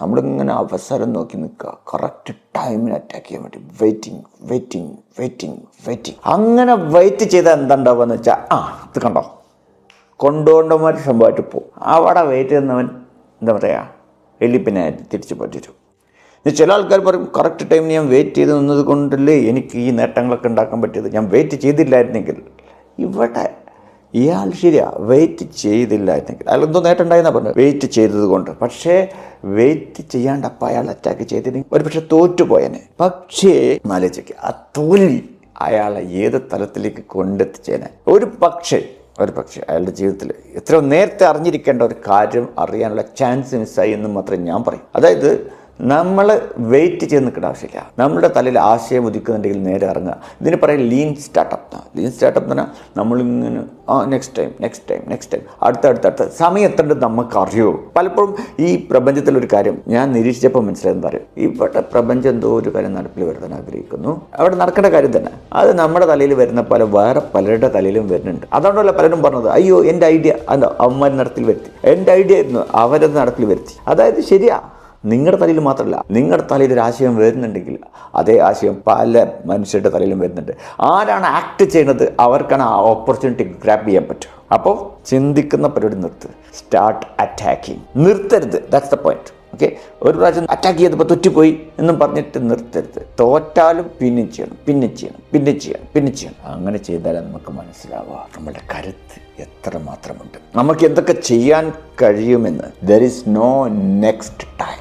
നമ്മളിങ്ങനെ അവസരം നോക്കി നിൽക്കുക. കറക്റ്റ് ടൈമിന് അറ്റാക്ക് ചെയ്യാൻ വേണ്ടി. വെയിറ്റിംഗ് വെയിറ്റിംഗ് വെയിറ്റിംഗ് വെയിറ്റിംഗ് അങ്ങനെ വെയിറ്റ് ചെയ്താൽ എന്താണ്ടാവുക എന്ന് വെച്ചാൽ ആ ഇത് കണ്ടോ? കൊണ്ടുകൊണ്ടവന്മാർ സംഭവമായിട്ട് പോകും. അവിടെ വെയിറ്റ് ചെയ്യുന്നവൻ എന്താ പറയുക എലിപ്പിനെ തിരിച്ചു പറ്റിച്ചു ചില ആൾക്കാർ പറയും കറക്റ്റ് ടൈമിന് ഞാൻ വെയിറ്റ് ചെയ്ത് നിന്നത് കൊണ്ടല്ലേ എനിക്ക് ഈ നേട്ടങ്ങളൊക്കെ ഉണ്ടാക്കാൻ പറ്റിയത്? ഞാൻ വെയിറ്റ് ചെയ്തില്ലായിരുന്നെങ്കിൽ ഇവിടെ ഇയാൾ ശരിയാ വെയിറ്റ് ചെയ്തില്ലായിരുന്നെങ്കിൽ അയാൾ എന്തോ നേട്ടുണ്ടായെന്നാ പറഞ്ഞു വെയിറ്റ് ചെയ്തത് കൊണ്ട് പക്ഷേ വെയിറ്റ് ചെയ്യാണ്ടപ്പ അയാൾ അറ്റാക്ക് ചെയ്തിന് ഒരു പക്ഷെ തോറ്റുപോയനെ. പക്ഷേ ആലോചിക്കുക ആ തോൽവി അയാളെ ഏത് തലത്തിലേക്ക് കൊണ്ടെത്തിച്ചേനെ? ഒരു പക്ഷേ ഒരു പക്ഷേ അയാളുടെ ജീവിതത്തിൽ എത്രയോ നേരത്തെ അറിഞ്ഞിരിക്കേണ്ട ഒരു കാര്യം അറിയാനുള്ള ചാൻസ് മിസ്സായി എന്ന് മാത്രമേ ഞാൻ പറയും. അതായത് നമ്മൾ വെയിറ്റ് ചെയ്ത് നിൽക്കേണ്ട ആവശ്യമില്ല. നമ്മുടെ തലയിൽ ആശയം ഉദിക്കുന്നുണ്ടെങ്കിൽ നേരെ ഇറങ്ങുക. ഇതിന് പറയും ലീൻ സ്റ്റാർട്ടപ്പ് ലീൻ സ്റ്റാർട്ടപ്പ് എന്ന് പറഞ്ഞാൽ നമ്മളിങ്ങനെ ആ next time next time next time അടുത്ത അടുത്ത അടുത്ത. സമയം എത്തേണ്ടത് നമുക്ക് അറിയോ പലപ്പോഴും ഈ പ്രപഞ്ചത്തിലൊരു കാര്യം ഞാൻ നിരീക്ഷിച്ചപ്പോൾ മനസ്സിലായെന്ന് പറയും. ഇവിടെ പ്രപഞ്ചം എന്തോ ഒരു കാര്യം നടപ്പിൽ വരുത്താൻ ആഗ്രഹിക്കുന്നു. അവിടെ നടക്കേണ്ട കാര്യം തന്നെ. അത് നമ്മുടെ തലയിൽ വരുന്ന പല വേറെ പലരുടെ തലയിലും വരുന്നുണ്ട്. അതുകൊണ്ടല്ല പലരും പറഞ്ഞത് അയ്യോ എന്റെ ഐഡിയ അല്ല അവന്മാർ നടത്തിൽ വരുത്തി. എന്റെ ഐഡിയ ആയിരുന്നു അവരത് നടത്തിൽ വരുത്തി. അതായത് ശരിയാ. നിങ്ങളുടെ തലയിൽ മാത്രമല്ല നിങ്ങളുടെ തലയിൽ ഒരു ആശയം വരുന്നുണ്ടെങ്കിൽ അതേ ആശയം പല മനുഷ്യരുടെ തലയിലും വരുന്നുണ്ട്. ആരാണ് ആക്ട് ചെയ്യുന്നത്? അവർക്കാണ് ആ ഓപ്പർച്യൂണിറ്റി ഗ്രാപ്പ് ചെയ്യാൻ പറ്റും അപ്പോൾ ചിന്തിക്കുന്ന പരിപാടി നിർത്ത്. സ്റ്റാർട്ട് അറ്റാക്കിങ് നിർത്തരുത്. ദാറ്റ്സ് ദ പോയിന്റ് ഓക്കെ ഒരു പ്രാവശ്യം അറ്റാക്ക് ചെയ്തപ്പോൾ തൊറ്റുപോയി എന്നും പറഞ്ഞിട്ട് നിർത്തരുത്. തോറ്റാലും പിന്നെ ചെയ്യണം പിന്നെ ചെയ്യണം പിന്നെ ചെയ്യണം പിന്നെ ചെയ്യണം. അങ്ങനെ ചെയ്താലേ നമുക്ക് മനസ്സിലാവുക. നമ്മുടെ കരുത്ത് എത്ര മാത്രമുണ്ട് നമുക്ക് എന്തൊക്കെ ചെയ്യാൻ കഴിയുമെന്ന്. There is no next time